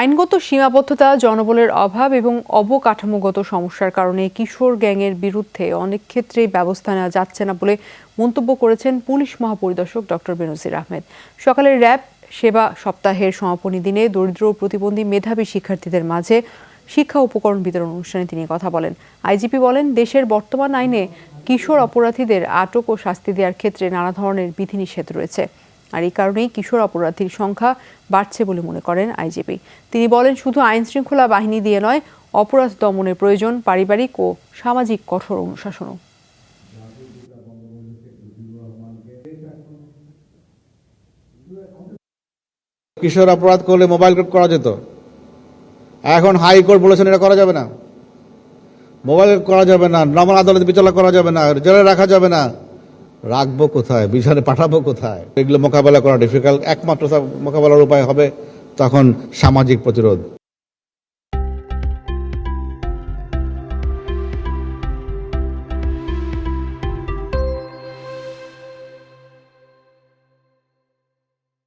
আইনগত সীমাবদ্ধতা, জনবলের অভাব এবং অবকাঠামোগত সমস্যার কারণে কিশোর গ্যাংয়ের বিরুদ্ধে অনেক ক্ষেত্রেই ব্যবস্থা নেওয়া যাচ্ছে না বলে মন্তব্য করেছেন পুলিশ মহাপরিদর্শক ডক্টর বেনজির আহমেদ। সকালে র্যাব সেবা সপ্তাহের সমাপনী দিনে দরিদ্র ও প্রতিবন্ধী মেধাবী শিক্ষার্থীদের মাঝে শিক্ষা উপকরণ বিতরণ অনুষ্ঠানে তিনি কথা বলেন। আইজিপি বলেন, দেশের বর্তমান আইনে কিশোর অপরাধীদের আটক ও শাস্তি দেওয়ার ক্ষেত্রে নানা ধরনের বিধিনিষেধ রয়েছে। আর এই কারণেই কিশোর অপরাধীর সংখ্যা বাড়ছে বলে মনে করেন আইজিপি তিনি বলেন, শুধু আইন শৃঙ্খলা বাহিনী দিয়ে নয়, অপরাধ দমনের প্রয়োজন পারিবারিক ও সামাজিক কঠোর অনুশাসনও। কিশোর অপরাধ করলে মোবাইল কোর্ট করা যেত? এখন হাইকোর্ট বলেছেন এটা করা যাবে না। মোবাইল করা যাবে না, নমন আদালতে বিচার করা যাবে না, জেলে রাখা যাবে না। রাখব কোথায়? বিছানে পাঠাবো কোথায়? এগুলো মোকাবেলা করা ডিফিকাল্ট একমাত্র মোকাবেলার উপায় হবে তখন সামাজিক প্রতিরোধ।